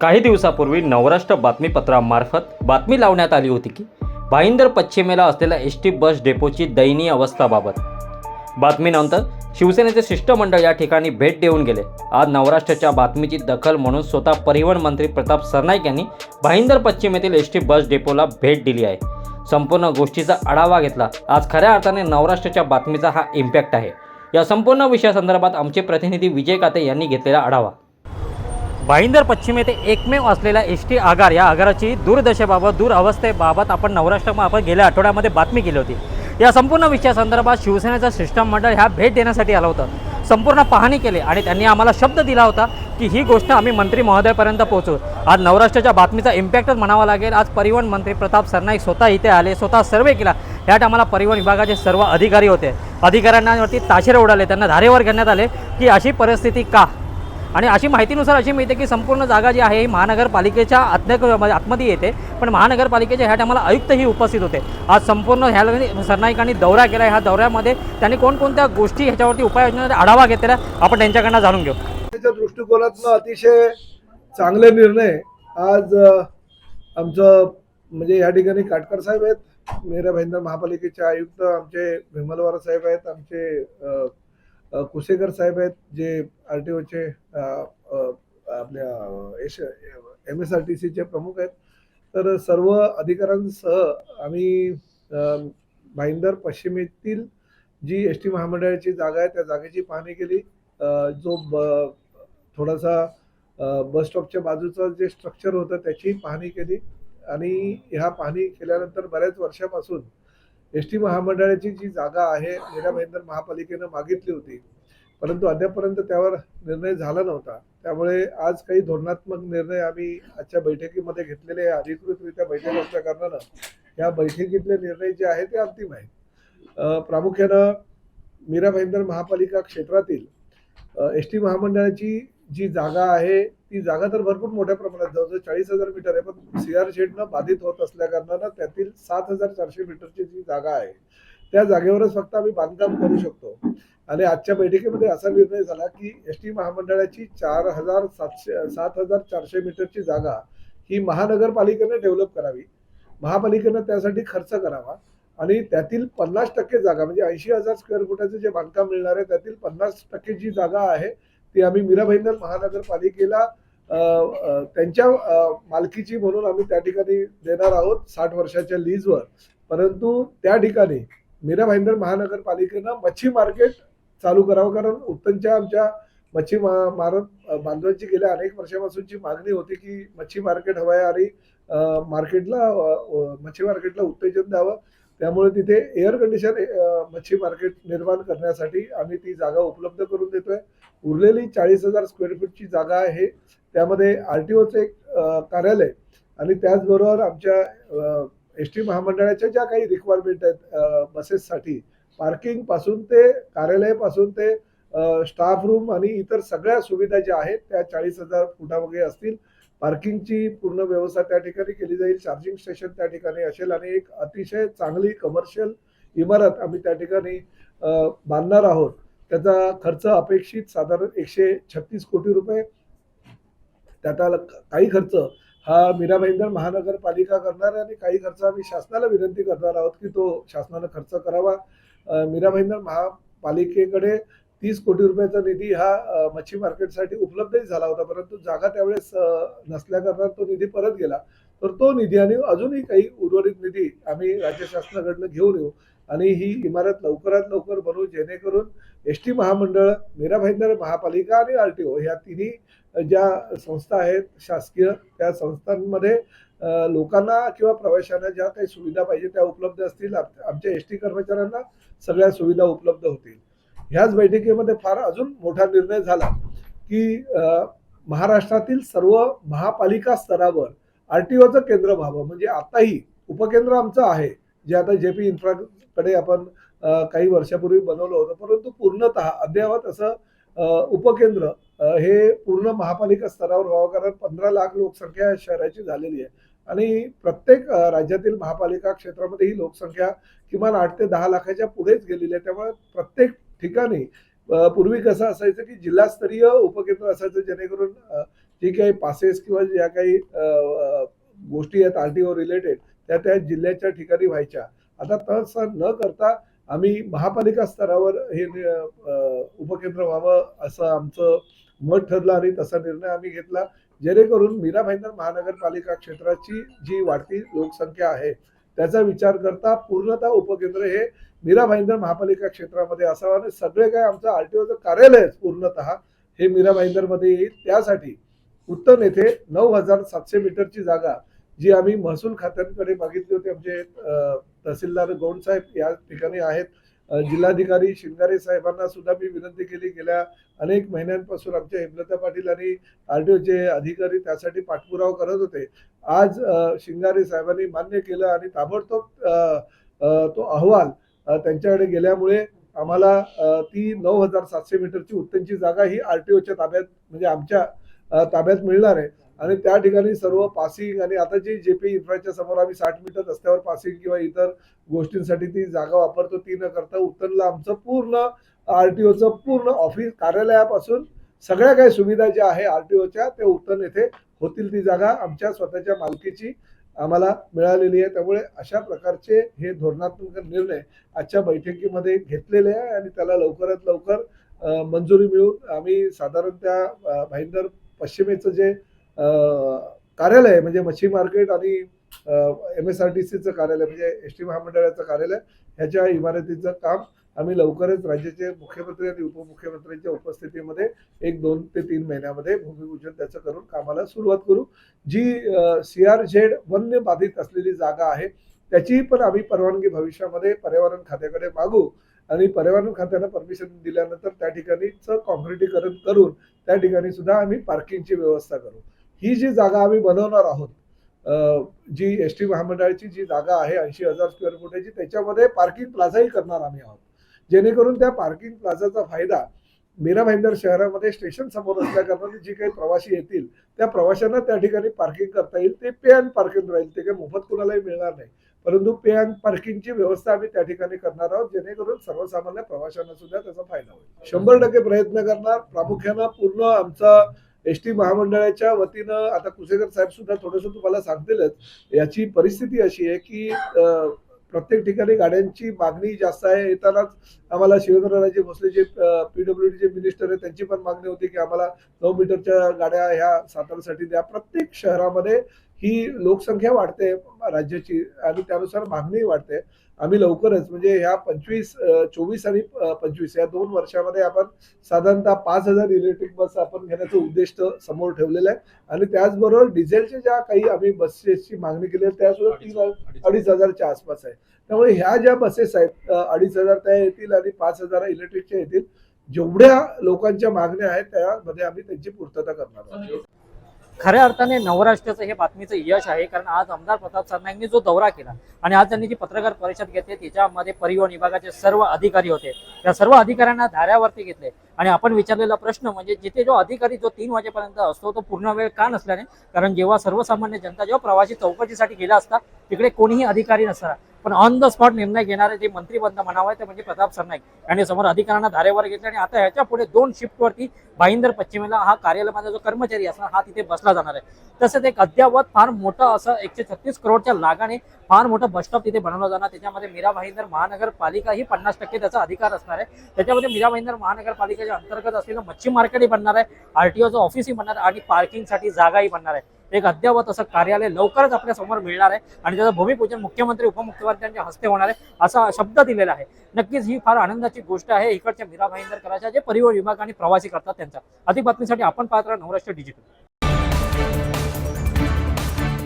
काही दिवसापूर्वी नवराष्ट्र बातमीपत्रामार्फत बातमी लावण्यात आली होती की भाईंदर पश्चिमेला असलेल्या एस टी बस डेपोची दयनीय अवस्थाबाबत. बातमीनंतर शिवसेनेचे शिष्टमंडळ या ठिकाणी भेट देऊन गेले. आज नवराष्ट्राच्या बातमीची दखल म्हणून स्वतः परिवहन मंत्री प्रताप सरनाईक यांनी भाईंदर पश्चिम येथील एस टी बस डेपोला भेट दिली आहे. संपूर्ण गोष्टीचा आढावा घेतला. आज खऱ्या अर्थाने नवराष्ट्राच्या बातमीचा हा इम्पॅक्ट आहे. या संपूर्ण विषयासंदर्भात आमचे प्रतिनिधी विजय काते यांनी घेतलेला आढावा. भाईंदर पश्चिम येथे एकमेव असलेल्या एस टी आगार या आगाराची दूरदशेबाबत दूर अवस्थेबाबत आपण नवराष्ट्रामध्ये गेल्या आठवड्यामध्ये बातमी केली होती. या संपूर्ण विषयासंदर्भात शिवसेनेचं शिष्टमंडळ ह्या भेट देण्यासाठी आलं होतं. संपूर्ण पाहणी केली आणि त्यांनी आम्हाला शब्द दिला होता की ही गोष्ट आम्ही मंत्री महोदयापर्यंत पोहोचू आज नवराष्ट्राच्या बातमीचा इम्पॅक्टच म्हणावा लागेल. आज परिवहन मंत्री प्रताप सरनाईक स्वतः इथे आले स्वतः सर्वे केला. ह्या टायमाला परिवहन विभागाचे सर्व अधिकारी होते. अधिकाऱ्यांवरती ताशेरे उडाले. त्यांना धारेवर घेण्यात आले की अशी परिस्थिती का? आणि अशी माहितीनुसार अशी मिळते की संपूर्ण जागा जी आहे ही महानगरपालिकेच्या अध्यक्ष म्हणजे आतमध्ये येते. पण महानगरपालिकेच्या ह्या टायमाला आयुक्तही उपस्थित होते. आज संपूर्ण ह्या सरनाईकांनी दौरा केला ह्या दौऱ्यामध्ये त्यांनी कोणकोणत्या गोष्टी ह्याच्यावरती उपाययोजनेचा आढावा घेतलेला आपण त्यांच्याकडनं जाणून घेऊ. त्याच्या दृष्टिकोनातनं अतिशय चांगले निर्णय आज आमचं म्हणजे या ठिकाणी काटकर साहेब आहेत. मेरा भाईंदर महापालिकेचे आयुक्त आमचे विमलवार साहेब आहेत आमचे कुसेकर साहेब आहेत जे आर टी ओचे आपल्या S M S R T सीचे प्रमुख आहेत. तर सर्व अधिकाऱ्यांसह आम्ही भाईंदर पश्चिमेतील जी एस टी महामंडळाची जागा आहे त्या जागेची पाहणी केली. जो ब थोडासा बस स्टॉपच्या बाजूचं जे स्ट्रक्चर होतं त्याची पाहणी केली. आणि ह्या पाहणी केल्यानंतर बऱ्याच वर्षापासून एस टी महामंडळाची जी जागा आहे मेरा भाईंदर महापालिकेनं मागितली होती परंतु अद्यापर्यंत त्यावर निर्णय झाला नव्हता. त्यामुळे आज काही धोरणात्मक निर्णय आम्ही आजच्या बैठकीमध्ये घेतलेले अधिकृतरित्या बैठक असल्या कारणानं या बैठकीतले निर्णय जे आहेत ते अंतिम आहेत. प्रामुख्यानं मीरा भाईंदर महापालिका क्षेत्रातील एस टी महामंडळाची जी जागा आहे ती जागा तर भरपूर मोठ्या प्रमाणात जवळजवळ चाळीस हजार मीटर आहे. पण सी आर शेडनं बाधित होत असल्या कारणानं त्यातील सात हजार चारशे मीटरची जी जागा आहे त्या जागेवरच फक्त आम्ही बांधकाम करू शकतो. आणि आजच्या बैठकीमध्ये असा निर्णय झाला की एस टी महामंडळाची चार हजार सातशे सात हजार चारशे मीटरची जागा ही महानगरपालिकेने डेव्हलप करावी. महापालिकेनं त्यासाठी खर्च करावा आणि त्यातील पन्नास टक्के जागा म्हणजे ऐंशी हजार स्क्वेअर फुटाचं जे बांधकाम मिळणार आहे त्यातील पन्नास टक्के जी जागा आहे ती आम्ही मीरा भाईंदर महानगरपालिकेला त्यांच्या मालकीची म्हणून आम्ही त्या ठिकाणी देणार आहोत साठ वर्षाच्या लीजवर परंतु त्या ठिकाणी मीरा भाईंदर महानगरपालिकेनं मच्छी मार्केट चालू करावं कारण उत्तनच्या आमच्या मच्छी मा मारत बांधवांची गेल्या अनेक वर्षापासूनची मागणी होती की मच्छी मार्केट हवं आहे आणि मार्केटला मच्छी मार्केटला उत्तेजन द्यावं. त्यामुळे तिथे एअर कंडिशन मच्छी मार्केट निर्माण करण्यासाठी आम्ही ती जागा उपलब्ध करून देतोय. उरलेली चाळीस हजार स्क्वेअर फूटची जागा आहे. त्यामध्ये आर टी ओचं एक कार्यालय आणि त्याचबरोबर आमच्या एस टी महामंडळाच्या ज्या काही रिक्वायरमेंट आहेत बसेससाठी पार्किंगपासून ते कार्यालयापासून ते स्टाफ रूम आणि इतर सगळ्या सुविधा ज्या आहेत त्या चाळीस हजार फुटामागे असतील. पार्किंगची पूर्ण व्यवस्था त्या ठिकाणी केली जाईल. चार्जिंग स्टेशन त्या ठिकाणी असेल आणि एक अतिशय चांगली कमर्शियल इमारत आम्ही त्या ठिकाणी बांधणार आहोत. त्याचा खर्च अपेक्षित साधारण एकशे छत्तीस कोटी रुपये. त्याचा काही खर्च हा मीरा भाईंदर महानगरपालिका करणार आहे आणि काही खर्च आम्ही शासनाला विनंती करणार आहोत की तो शासनानं खर्च करावा. मीरा भाईंदर महापालिकेकडे तीस कोटी रुपयाचा निधी हा मच्छी मार्केटसाठी उपलब्धही झाला होता परंतु जागा त्यावेळेस अ, तो निधी परत गेला. तर तो निधी आणि अजूनही काही उर्वरित निधी आम्ही राज्य शासनाकडनं घेऊन येऊ आणि ही इमारत लवकरात लवकर बनवू जेणेकरून एस टी महामंडळ मीरा भाईंदर महापालिका आणि आर टी ओ ह्या तिन्ही ज्या संस्था आहेत शासकीय त्या संस्थांमध्ये लोकांना किंवा प्रवाशांना ज्या काही सुविधा पाहिजे त्या उपलब्ध असतील. आमच्या एस टी कर्मचाऱ्यांना सगळ्या सुविधा उपलब्ध होतील. ह्याच बैठकीमध्ये फार अजून मोठा निर्णय झाला की महाराष्ट्रातील सर्व महापालिका स्तरावर आर टी ओचं केंद्र व्हावं. म्हणजे आताही उपकेंद्र आमचं आहे. जे आता जे पी इन्फ्राकडे आपण काही वर्षापूर्वी बनवलं होतं. परंतु पूर्णतः अद्ययावत असं उपकेंद्र हे पूर्ण महापालिका स्तरावर व्हावं. कारण पंधरा लाख लोकसंख्या शहराची झालेली आहे. आणि प्रत्येक राज्यातील महापालिका क्षेत्रामध्ये ही लोकसंख्या किमान आठ ते दहा लाखाच्या पुढेच गेलेली आहे. त्यामुळे प्रत्येक ठिकाणी पूर्वी कसं असायचं की जिल्हास्तरीय उपकेंद्र असायचं जेणेकरून जे काही पासेस किंवा ज्या काही गोष्टी आहेत आर टी ओ रिलेटेड त्या त्या जिल्ह्याच्या ठिकाणी व्हायच्या. आता तसं न करता आम्ही महापालिका स्तरावर हे उपकेंद्र व्हावं असं आमचं मत ठरलं आणि तसा निर्णय आम्ही घेतला. जेणेकरून मीरा भाईंदर महानगरपालिका क्षेत्राची जी वाढती लोकसंख्या आहे त्याचा विचार करता पूर्णतः उपकेंद्र हे मीरा भाईंदर महापालिका क्षेत्रामध्ये असावं आणि सगळे काय आमचं आरटीओचं कार्यालय पूर्णतः हे मीरा भाईंदरमध्ये येईल. त्यासाठी उत्तम येथे नऊ हजार सातशे मीटरची जागा जी आम्ही महसूल खात्यांकडे मागितली होती. आमचे तहसीलदार गौड साहेब या ठिकाणी आहेत. जिल्हाधिकारी शिंगारे साहेबांना सुद्धा मी विनंती केली गेल्या अनेक महिन्यांपासून आमच्या हेमलता पाटील आणि आर टी ओचे अधिकारी त्यासाठी पाठपुरावा करत होते. आज शिंगारे साहेबांनी मान्य केलं आणि ताबडतोब तो अहवाल त्यांच्याकडे गेल्यामुळे आम्हाला ती नऊ हजार सातशे मीटरची उत्तमची जागा ही आर टी ओच्या ताब्यात म्हणजे आमच्या ताब्यात मिळणार आहे. आणि त्या ठिकाणी सर्व पासिंग आणि आता जे जे इन्फ्राच्या समोर आम्ही साठ मीटर रस्त्यावर पासिंग किंवा इतर गोष्टींसाठी ती जागा वापरतो ती न करता उत्तरला आमचं पूर्ण आर टी ओचं पूर्ण ऑफिस कार्यालयापासून सगळ्या काही सुविधा ज्या आहे आर टी ओच्या त्या उत्तन येथे होतील ती जागा आमच्या स्वतःच्या मालकीची आम्हाला मिळालेली आहे. त्यामुळे अशा प्रकारचे हे धोरणात्मक निर्णय आजच्या बैठकीमध्ये घेतलेले आहे आणि त्याला लवकरात लवकर मंजुरी मिळून आम्ही साधारण त्या भाईंदर पश्चिमेचं जे कार्यालय आहे म्हणजे मच्छी मार्केट आणि एम एस आर टी सीचं कार्यालय म्हणजे एस टी महामंडळाचं कार्यालय ह्याच्या इमारतीचं काम आम्ही लवकरच राज्याचे मुख्यमंत्री आणि उपमुख्यमंत्र्यांच्या उपस्थितीमध्ये एक दोन ते तीन महिन्यामध्ये भूमिपूजन त्याचं करून कामाला सुरुवात करू. जी सी आर झेड वन्य बाधित असलेली जागा आहे त्याची पण आम्ही परवानगी भविष्यामध्ये पर्यावरण खात्याकडे मागू आणि पर्यावरण खात्यानं परमिशन दिल्यानंतर त्या ठिकाणीच कॉन्क्रिटीकरण करून त्या ठिकाणी सुद्धा आम्ही पार्किंगची व्यवस्था करू. ही जी जागा आम्ही बनवणार आहोत जी एस टी महामंडळाची जी जागा आहे ऐंशी हजार स्क्वेअर फुटाची त्याच्यामध्ये पार्किंग प्लाझाही करणार आम्ही आहोत. जेणेकरून त्या पार्किंग प्लाझाचा फायदा मीरा भाईंदर शहरामध्ये स्टेशन समोर असल्याकारणाने जी काही प्रवासी येतील त्या प्रवाशांना त्या ठिकाणी पार्किंग करता येईल. ते पे अँड पार्किंग राहील ते काही मोफत कुणालाही मिळणार नाही. परंतु पे अँड पार्किंगची व्यवस्था आम्ही त्या ठिकाणी करणार आहोत जेणेकरून सर्वसामान्य प्रवाशांना सुद्धा त्याचा फायदा होईल. शंभर टक्के प्रयत्न करणार प्रामुख्यानं पूर्ण आमचा एस टी महामंडळाच्या वतीनं आता कुसेकर साहेब सुद्धा थोडंसं तुम्हाला सांगतीलच. याची परिस्थिती अशी आहे की प्रत्येक ठिकाणी गाड्यांची मागणी जास्त आहे. येतानाच आम्हाला शिवेंद्रराजे भोसले जे पीडब्ल्यू चे मिनिस्टर आहे त्यांची पण मागणी होती की आम्हाला नऊ मीटरच्या गाड्या ह्या सातारासाठी द्या. प्रत्येक शहरामध्ये ही लोकसंख्या वाढते राज्याची आणि त्यानुसार मागणी वाढते. आम्ही लवकरच म्हणजे ह्या पंचवीस चोवीस आणि पंचवीस या दोन वर्षामध्ये आपण साधारणतः पाच हजार इलेक्ट्रिक बस आपण घेण्याचं उद्दिष्ट समोर ठेवलेलं आहे. आणि त्याचबरोबर डिझेलच्या ज्या काही आम्ही बसेसची मागणी केली आहे त्या सुद्धा तीन अडीच हजारच्या आसपास आहे. त्यामुळे ह्या ज्या बसेस आहेत अडीच हजार त्या येतील आणि पाच हजार इलेक्ट्रिकच्या येतील. जेवढ्या लोकांच्या मागण्या आहेत त्यामध्ये आम्ही त्यांची पूर्तता करणार आहोत. खऱ्या अर्थाने नवराष्ट्राचं हे बातमीचं यश आहे कारण आज आमदार प्रताप सरनाईकनी जो दौरा केला आणि आज त्यांनी जी पत्रकार परिषद घेतली त्याच्यामध्ये परिवहन विभागाचे सर्व अधिकारी होते. त्या सर्व अधिकाऱ्यांना धाऱ्यावरती घेतले. आणि आपण विचारलेला प्रश्न म्हणजे जिथे जो अधिकारी जो तीन वाजेपर्यंत असतो तो पूर्ण वेळ का नसल्याने? कारण जेव्हा सर्वसामान्य जनता जेव्हा प्रवासी चौकशीसाठी गेला असता तिकडे कोणीही अधिकारी नसणार. पण ऑन द स्पॉट निर्णय घेणारे जे मंत्रिबंध म्हणावं ते म्हणजे प्रताप सरनाईक. यांनी समोर अधिकाऱ्यांना धारेवर घेतले आणि आता ह्याच्या पुढे दोन शिफ्टवरती भाईंदर पश्चिमेला हा कार्यालयामध्ये जो कर्मचारी असणार हा तिथे बसला जाणार आहे. तसंच एक अद्यावत फार मोठं असं एकशे छत्तीस करोडच्या लागाने फार मोठं बसस्टॉप तिथे बनवलं जाणार. त्याच्यामध्ये मीरा भाईंदर महानगरपालिका ही पन्नास टक्के त्याचा अधिकार असणार आहे. त्याच्यामध्ये मीरा भाईंदर महानगरपालिका महानगरपालिकेच्या अंतर्गत असलेलं मच्छी मार्केटही बनणार आहे. आरटीओचं ऑफिसही बनणार आहे आणि पार्किंगसाठी जागाही बनणार आहे. एक अद्यावत असं कार्यालय लवकरच आपल्यासमोर मिळणार आहे आणि त्याचं भूमिपूजन मुख्यमंत्री उपमुख्यमंत्र्यांच्या हस्ते होणार आहे असा शब्द दिलेला आहे. नक्कीच ही फार आनंदाची गोष्ट आहे. इकडच्या मीरा भाईंदर कराच्या जे परिवहन विभाग आणि प्रवासी करतात त्यांचा. अधिक बातमीसाठी आपण पाहत राहा नवराष्ट्र डिजिटल